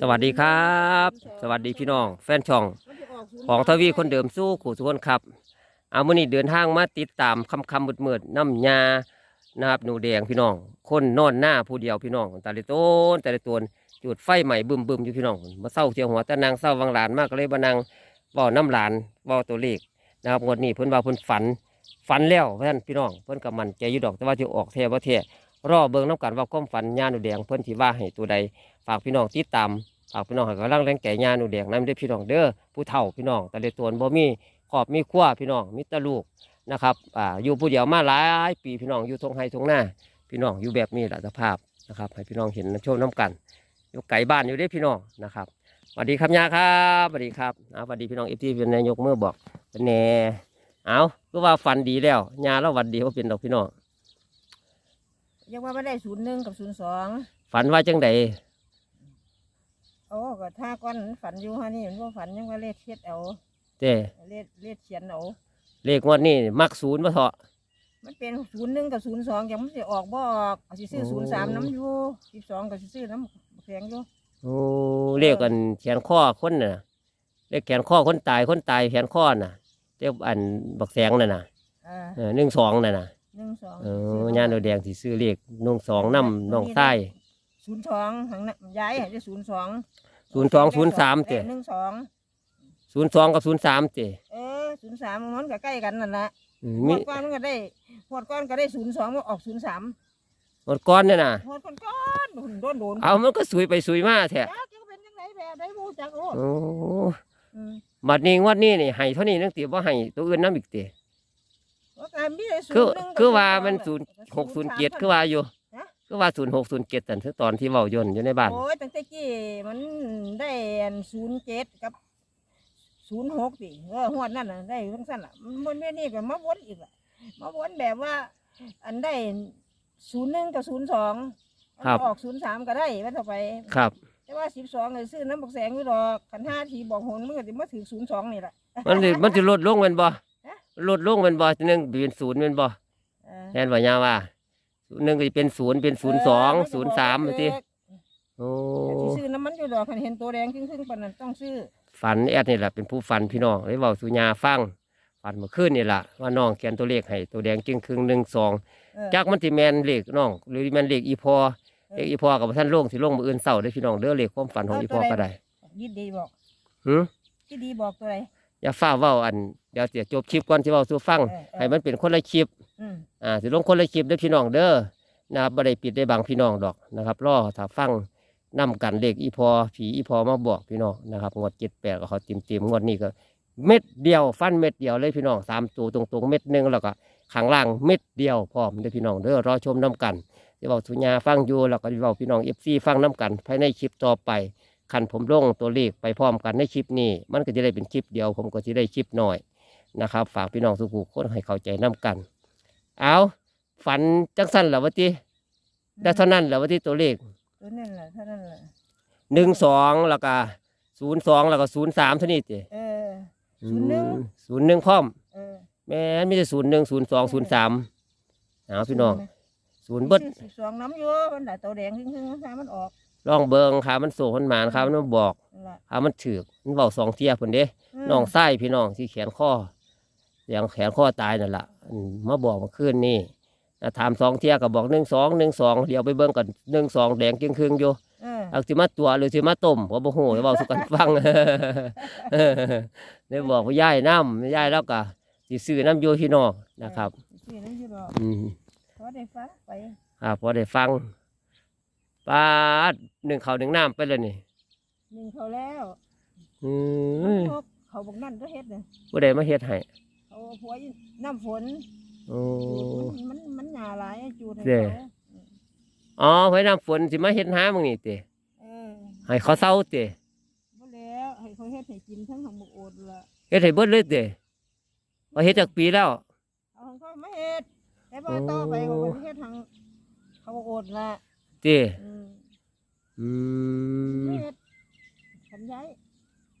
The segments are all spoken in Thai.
สวัสดีครับ สวัสดีพี่น้อง แฟนช่อง ของทวีคนเดิมสู้ขู่สุคนครับ เอามื่อนี้เดินทางมาติดตามคำคำมืดมืดน้ำยานะครับหนูแดงพี่น้อง คนนอนหน้าผู้เดียวพี่น้องแต่ละต้นแต่ละตัวจุดไฟใหม่บึมบึมอยู่พี่น้องมาเศร้าเทียวหัวแต่นางเศร้าวังหลานมากเลยบานางเว้าน้ำหลานเว้าตัวเลขนะครับงวดนี้เพิ่นว่าเพิ่นฝันฝันแล้วเพื่อนพี่น้องเพิ่นกับมันใจอยู่ดอกแต่ว่าจะออกแท้บ่แท้รอเบิ่งน้ำกันว่าความฝันญาหนูแดงเพิ่นที่ว่าให้ตัวใด ฝากพี่น้องติดตามฝากพี่น้องให้กำลังแรงแก่ยาหนูแดงน้ำเด้อพี่น้องเด้อผู้เฒ่าพี่น้องแต่ละตัวบ่มีขอบมีขั้วพี่น้องมีแตะลูกนะครับอ่าอยู่ผู้เดียวมาหลายปีพี่น้องอยู่ทงไฮทงหน้า พี่น้องอยู่แบบนี้แหละสภาพนะครับ ให้พี่น้องเห็นน้ำโชมน้ำกันอยู่ไก่บ้านอยู่เด้อพี่น้องนะครับสวัสดีครับยาครับสวัสดีครับเอาสวัสดีพี่น้องเอฟซีเป็นนายกมือบอกเป็นแหน่เอาคือว่าฝันดีแล้วยาแล้ววันดีว่าเป็นดอกพี่น้องยังว่าไม่ได้ศูนย์หนึ่งกับศูนย์สองฝันว่าจังใด โอ้ก็ท่าก้อนฝันอยู่ฮะนี่มันว่าฝันยังว่าเลขเทียดเอาเจ้เลขเลขเขียนเอาเลขงวดนี้มักศูนย์มาเถอะมันเป็นศูนย์หนึ่งกับศูนย์สองยังไม่ได้ออกบ่ออกเอาสิซื้อโอ้ ศูนย์สามน้ำอยู่สิบสองกับสิซื้อน้ำแข็งอยู่โอ้เรียกกันแขนข้อคนน่ะเรียกแขนข้อคนตายคนตายแขนข้อน่ะเรียกอันบักแสงน่ะนะอ่าเออหนึ่งสองน่ะนะหนึ่งสองเออยานโดแดงที่ซื้อเรียกนุ่งสองน้ำน้องใต้ ศูนย์สองทางนั้นย้ายให้ได้ศูนย์สองศูนย์สองศูนย์สามเจ้หนึ่งสองศูนย์สองกับศูนย์สามเจ้เออศูนย์สามมันก็ใกล้กันนั่นแหละอืมหมมีดก้อนมันก็ได้หมดก้อนก็ได้ศูนย์สองมันออกศูนย์สามหมดก้อนเนี่ยนะหมดก้อนก้อนโดนโดนโดนเอามันก็สวยไปสวยมาแท้จักจะเป็นยังไงแบบได้บูจักโอ้โอ้อืมบัดนี้งวดนี้นี่ให้เท่านี้นังตีว่าให้ตัวอื่นน้ำอีกตีว่าการมีได้ศูนคือย์หนึ่งกับคือว่าศูมันย์สศูองนย์แล้วหกศูนย์เจ็ดสามคือว่าอยู่ ฮะคือว่าศูนย์หกศูนย์เจ็ดแต่นตอนที่เว้ายนต์อยู่ในบ้าน โอ้ยตั้งแต่กี้มันได้ศูนย์เจ็ดกับศูนย์หกสิเออหวดนั่นน่ะได้ทั้งสั้นล่ะมันมันไม่นี่ก็มาวนอีกล่ะมาวนแบบว่า อันได้ศูนย์หนึ่งกับศูนย์สองออกศูนย์สามก็ได้ว่าต่อไป ครับ แต่ว่าสิบสองเลยซื้อน้ำบักแสงอยู่ดอกขันห้าทีบอกหนมันก็จะมาถือศูนย์สองนี่แหละ มันสิมันจะลดลงเป็นบ่ฮะลดลงเป็นบ่หนึ่งเป็นศูนย์เป็นบ่เออแทนว่ายาว่า ศูนย์หนึ่งก็สิเป็นศูนย์เป็นศูนย์สองศูนย์สามไปที่โอ้ที่ซื้อน้ำมันอยู่ดอกคันเห็นตัวแดงครึ่งๆปานนั้นต้องซื้อฝันแอดนี่แหละเป็นผู้ฝันพี่น้องเลยเว้าสุญาฟังฝันเมื่อคืนนี่แหละว่าน้องเขียนตัวเลขให้ตัวแดงจึงครึ่งหนึ่งสองเออจักมันสิแมนเลขน้อง หรือแมนเลขอีพอเลขอีพอกับท่านลงสิลงมืออื่นเศร้าได้อพี่น้องเด้อเลขความฝันของอีพอก็ได้ยิดดีบอกหือยิดดีบอกตัวไหนอย่าฟ้าเว้าอันเดี๋ยวเสียจบคลิปก่อนที่เว้าสู่ฟังเออเออให้มันเป็นคนละคลิปอืมอ่าสิลงคนละคลิปเด้อพี่น้องเด้อนะครับบ่ได้ปิดได้บังพี่น้องดอกนะครับรอถ้าฟังนํกันเลขอีพอผีอีพอมาบอกพี่น้องนะครับงวดเจ็ดแปดก็เขาเต็มเต็มๆงวดนี้ก็ เม็ดเดียวฟันเม็ดเดียวเลยพี่น้องสามตัวตรงๆ เม็ดหนึ่งแล้วก็ข้างล่างเม็ดเดียวพร้อมเด้อพี่น้องเด้อรอชมน้กันสิเว้าสุญญาฟังอยู่แล้วก็สิเว้าพี่น้องเอฟซีฟังน้กัน ภายในคลิปต่อไปคันผมลงตัวเลขไปพร้อมกันในคลิปนี้ มันก็จะได้เป็นคลิปเดียว ผมก็จะได้คลิปหน่อย นะครับ ฝากพี่น้องสุขุคนให้เข้าใจน้กัน เอาฝันจังสั้นเหรอวะทีได้เท่านั้นเหรอวะทีตัวเลขตัวนั่นแหละเท่านั้นแหละหนึ่งสองแล้วก็ศูนย์สองแล้วก็ศูนย์สามเท่านี้ติเออศูนย์หนึ่งศูนย์หนึ่งพร้อมเออแม่นไม่ใช่ศูนย์หนึ่งศูนย์สองศูนย์สามเอาพี่น้องศูนย์เบิเบิดสิบสองน้ำอยู่มันได้ตัวแดงครึ่งๆน้ำมันออกลองเบิงขามันโซ่มันหมานขามันบอกนั่นล่ะขามันถือกมันเบาสองเทียผนเด้มน้องไส้พี่น้องที่แขนข้อ เสียงแขนข้อตายนั่นละอืมมาบอกเมาขึ้นนี่นะถามสองเทียก็บอกหนึ่งสองหนึ่งสองเดี๋ยวไปเบิ่งกันหนึ่งสองแดงจึงครึ่งๆอยู่เออเอาสิมาตัวหรือสิมาต้มผมบ่ฮู้เว้าสู่กันฟังได้บอกว่าย่ายน้ำย่ายแล้วก็สิซื้อน้ำโยพี่น้องนะครับซื้อน้ำอยู่ดอกอืมพอได้ฟังไปครับพอได้ฟังปลาดหนึ่งเขาวหนึ่งน้ำไปเลยนี่หนึ่งเขาแล้วอืมพวกเขาบอกนั่นก็เฮ็ดเลยผู้ใดมาเฮ็ดให้ เขาผัวอยู่น้ำฝนโอ้ มันมันมันหยาหลายจูดให้เด้เขาอ๋อไว้น้ำฝนสิมาเฮ็ดหามึงนี่เตะเออให้เขาเศร้าเตะบ่แล้วให้เขาเฮ็ดให้กินทั้งของบกโอดละเฮ็ดให้เบิดเลยเตะว่าเฮ็ดจากปีแล้ว เอาของเขามาเฮ็ดแต่ว่าต่อไปเขาก็สิเฮ็ดทางเขาบกโอดละเตะอืมอืม เฮ็ดขันย้าย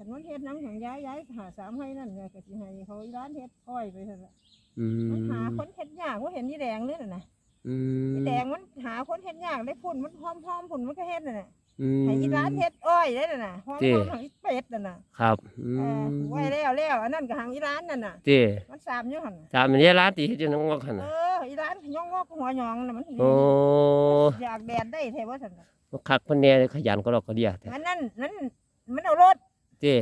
ขันมันเฮ็ดน้ำขันย้ายย้ายหาสามให้นั่นไงก็สิให้เขาร้านเฮ็ดอ้อยไปเถอะละอืมันหาม คนเฮ็ดยากว่าเห็นนี่แดงเลยน่ะนะอืมนี่แดงมันหาคนเฮ็ดยากได้พุ่นมันพร้อมๆพุ่นมันก็เฮ็ดน่ะน่ะอืม ให้อีร้านเฮ็ดอ้อยได้น่ะนะห้องติห้องทางอีเป็ดน่ะนะครับอืเออมไว้แล้วแล้วอันนั้นก็หางอีร้านนั่นน่ะ เจ้มันสามอยู่หั่นน่ะตามอันนี้ร้านตีเฮ็ดจังงอกหั่นเอน่ะออีร้านย่องงอกหัวหยองน่ะมันโอ้อยากแดดได้แท้ว่าซั่นน่ะ คักเพิ่นแน่ขยันก็ดอกก็เดียแต่ อันนั้นนั้นมันเอารถ เจ้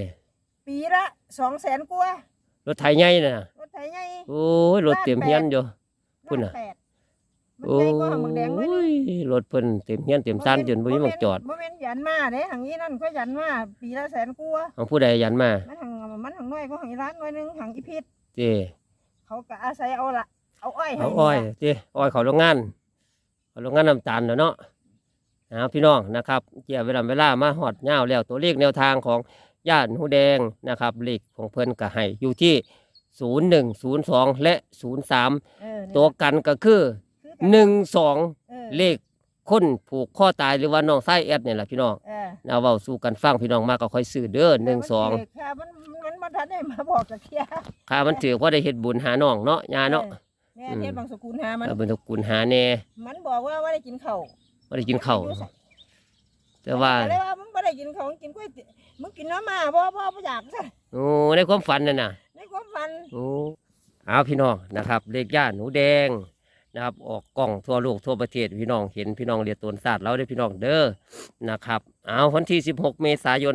ปีละ200,000กว่ารถไถใหญ่น่ะรถไถใหญ่โอ้ยรถเต็มเฮียนอยู่พุ่นน่ะล้าแปดมันโอ้ใหญ่กว่าหางบักแดงเลยยรถเพิ่นเต็มเฮียนเต็มซ่านจนบ่มีหมองจอดบ่แม่นยันมาเด้หางนี้นั่นก็ยันมาปีละแสนกว่าของผู้ใดยันมามันหางมันหางน้อยก็หางอีร้านน้อยหนึงหางอีพิษเจ้เขาก็อาศัยเอาละเอาอ้อยให้เอาอ้อยเจ้อ้อยเขาโรงงานเขาโรงงานน้ำตาลเนาะเนาะเอาพี่น้องนะครับเกี่ยวเวลาเวลามาหอดเงาวแล้วตัวเลขแนวทางของ ญาติหูแดงนะครับเลขของเพิ่นก็ให้อยู่ที่ 01 02 และ03เออตัวกันก็คือ คือกัน12ออเลขคนผูกข้อตายหรือว่าน้องไส้แอดเนี่ยแหละพี่น้องเออนะเว้าสู่กันฟังพี่น้องมาก็ค่อยซื้อเด้อหนึ่งสองแต่มันถืค่ะมันมันมันทันได้มาบอกกับเคียค่ามันถือเพราะได้เฮ็ดบุญหาน้องเนาะยาเนาะออแม่เทศบางสกุลหามัน เอาเป็นตระกุลหาแน่มันบอกว่าว่าได้กินข้าวบ่ได้กินข้าวแต่ว่าอะไรว่ามึงไม่ได้กินข้าวมึงกินก๋วยเตี๋ยว มึงกินน้ำมาบ่บ่บ่อยากซะโอ้ในความฝันนั่นน่ะในความฝันโอ้เอาพี่น้องนะครับเลขย่าหนูแดงนะครับออกกล้องทั่วโลกทั่วประเทศพี่น้องเห็นพี่น้องเรียนตนศาสตร์เราได้อพี่น้องเด้อนะครับเอาวันที่ 16 เมษายน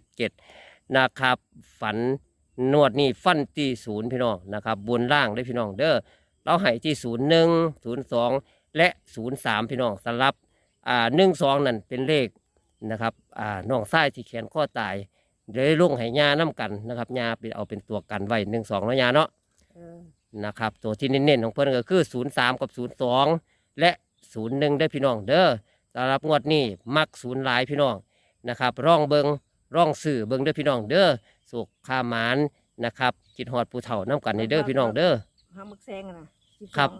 2567 นะครับ ฝันนวดนี่ฟันที่ศูนย์พี่น้องนะครับบนล่างได้อพี่น้องเด้อเราให้ที่ศูนย์หนึ่งศูนย์สองและศูนย์สามพี่น้องสลับอ่าหนึ่งสองนั่นเป็นเลข นะครับอ่าน้องไส้ที่แขนข้อตายเดี๋ยวได้ลงให้ยาน้กันนะครับยาเป็นเอาเป็นตัวกันไว้หนึ่งสองเนาะยาเนาะเออนะครับตัวที่เน้นๆของเพิ่นก็คือศูนย์สามกับศูนย์สองและศูนย์หนึ่งได้อพี่น้องเด้อสำหรับงวดนี้มักศูนย์หลายพี่น้องนะครับร่องเบิงร่องสื่อเบิงเด้อพี่น้องเด้อสุขข้าหมานนะครับจิตหอดผู้เฒ่าน้กันในเด้อพี่น้องเด้อหามึกแซงอะนะ12ครับ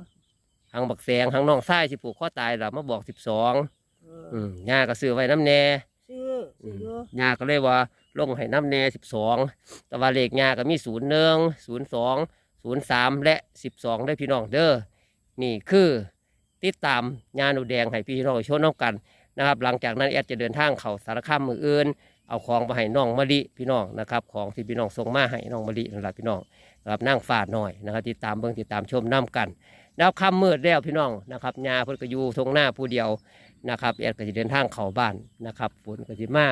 ทางบักแสงทางน้องไส้ที่ผูกข้อตายเรามาบอกสิบสองเอออืมยาก็ซื้อไว้น้ำแน่ซื้อซื้ออยู่ยาก็เลยว่าลงให้น้ำแน่สิบสองแต่ว่าเลขยาก็มีศูนย์หนึ่งศูนย์สองศูนย์สามและสิบสองได้อพี่น้องเด้อนี่คือติดตามยาหนูแดงให้พี่น้องชนน้องกันนะครับ หลังจากนั้นแอดจะเดินทางเข้าสารคามมืออื่น เอาของมาให้น้องมะลิพี่น้องนะครับ ของที่พี่น้องส่งมาให้น้องมะลินั่นแหละพี่น้องนะครับนั่งฝาดหน่อยนะครับ ติดตามเบิ่งติดตามชมน้กัน แล้วค่ำมืดแล้วพี่น้องนะครับยาเพิ่นก็อยู่ทงหน้าผู้เดียวนะครับแอดก็จะเดินทางเข้าบ้านนะครับฝนก็จะมา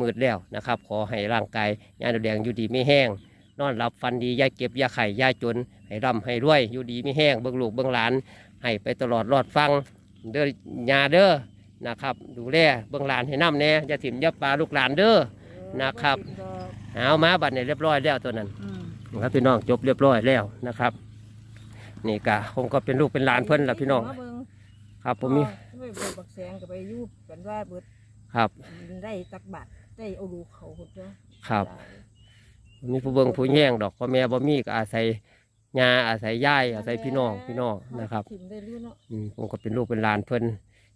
มืดแล้วนะครับ ขอให้ร่างกายยาหนูแดงอยู่ดีไม่แห้ง นอนหลับฟันดีอยาเก็บอยาไข่อยาจน ให้ร่ำให้รวยอยู่ดีไม่แห้งเบิ่งลูกเบิ่งหลาน ให้ไปตลอดรอดฟังเด้อยาเด้อนะครับดูแลเบิ่งหลานให้น้ำแน่อย่าถิ่มอย่าปลาลูกหลานเด้อนะครับเอามาบัดนี้เรียบร้อยแล้วตัวนั้นอืมนะครับพี่น้องจบเรียบร้อยแล้วนะครับ นี่กะคงก็เป็นลูกเป็นหลานเพิ่นละพี่น้องมาเบิ่งครับผมมีไปเบิดบักแสงก็ไปอยู่กันว่าเบิดครับ ได้ตักบาทได้เอาดูเขาหดเนาะครับมีผู้เบิ่งผู้แย่งดอกพ่อแม่บ่มีก็อาศัยยาอาศัยยายอาศัยพี่น้องพี่น้องนะครับถิ่มได้รู้เนาะอืมผมก็เป็นลูกเป็นหลานเพิ่น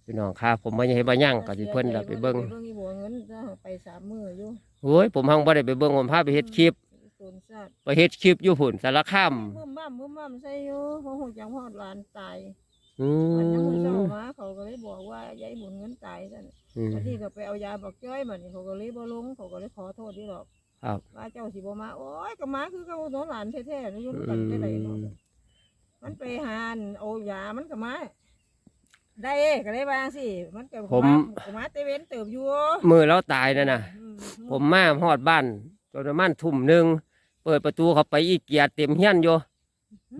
พี่น้องครับผมไม่ให้มายั่งก็สิเพิ่นล่ะไปเบิ่งไปเบิ่งอีบัวเงินจ้าไปสามมื้ออยู่โอ้ยผมหังบ่ได้ไปเบิ่งผมพาไปเฮ็ดคลิป ต้นชาติไปเฮ็ดคลิปอยู่พุ่นสารคามมึมมั่มมึมมั่มใส่อยู่เพราะหูจังฮอดหลานตายอืมันยังมือเช้ามมมาเขาก็เลยบอกว่ายายบุญเงินตายซั่นอืม วันนี้ก็ไปเอายาบอกจ้อยมานี่เขาก็เลยบ่ลงเขาก็เลยขอโทษที่หรอกครับ ว่าเจ้าสิบ่มาโอ้ยก็มาคือเขาโนหลานแท้ๆนี่อยู่นำกันได้ไดเนาะอืมมันไปหาอันเอายามันก็มาได้ก็เลยว่าสิมันก็ผม ก็มาเตเวนเติบอยู่มือแล้วตายนั่นน่ะ อืมผมมาฮอดบ้านจนประมาณทุ่มหนึ่ง เปิดประตูเข้าไปอีเกียเต็มเฮียนอยู่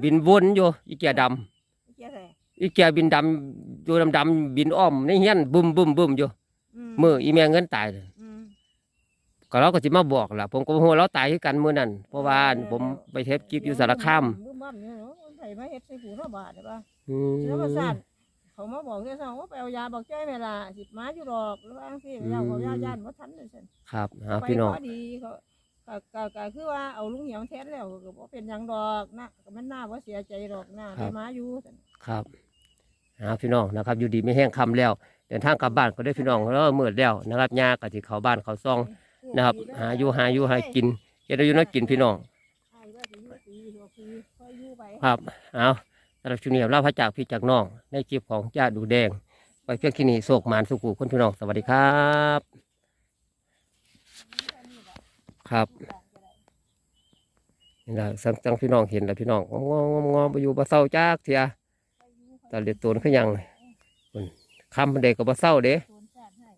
บินวนอยู่อีเกียดำเจ๊แท้อีเกียบินดำอยู่ดำดำๆบินอ้อมในเฮียนบึมบึมบึมอยู่มืออีแม่เงินตายเลยอืมก็เราก็สิมาบอกล่ะผมก็บ่ฮู้ว่าเราตายคือกันมื้อนั้นเพราะว่าผมไปเทปคลิปอยู่สารคามบึ้มบ้ามเนี่ยเนาะมันไผมาเฮ็ดใส่หูเท่าบาทได้ปะอืธรรมมศาสตร์เขามาบอกเจ้าสาวว่าไปเอายาบอกจ้อยแม่ล่ะสิมาอยู่ดอกแล้วว่าสิเจ้าเขาย่าย่านบ่ทันเลยซั่นครับเอาไปพี่น้องพอดีเขา ก็ก็ก็คือว่าเอาลุงเหี่ยวแทนแล้วก็บ่เป็นหยังดอกนะก็มันน่าบ่เสียใจดอกนะได้มาอยู่ซั่นครับเอาพี่น้องนะครับ อยู่ดีไม่แห้งคำแล้ว เดินทางกลับบ้านก็ได้พี่น้องแล้วมืดแล้วนะครับยาก็สิเข้าบ้านเข้าซองนะครับ หาอยู่หาอยู่หากินเฮ็ดให้อยู่เนาะกินพี่น้องใช่ว่าสิอยู่ปีหัวปีค่อยอยู่ไป ครับเอาสำหรับชุดนี้เราพระจากพี่จากน้องในคลิปของจ้าดูแดง ไปเพียงที่นี่โศกหมานสุขุคนพี่น้องสวัสดีครับ ครับนี่แหละสังจังพี่น้องเห็นแล้วพี่น้องงองงองงไปอยู่บ่เศร้าจากเทียตาเลียดตัวนขึ้นยังคนคำเด็กก็บ่เศร้าเด้โดนแซ่บให้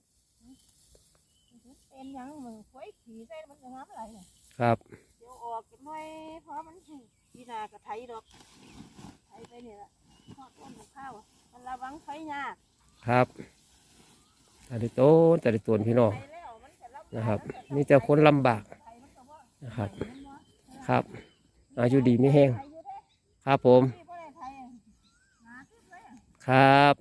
เป็นหยังมึงไว้ขี่ใส่มันจะน้ำอะไรเนี่ยครับเดี๋ยวออกกันหน่อยเพราะมันพีนากระไทยดอกไทยไปนี่ละทอดต้นข้าวมันระวังไฟยากครับตาเลียดโตนตาเลียดตัวนพี่น้องไปแล้วมั นะลำบากนะครับมีแต่คนลำบากนะครับครับ อายุดีไม่แห้งครับผมครับ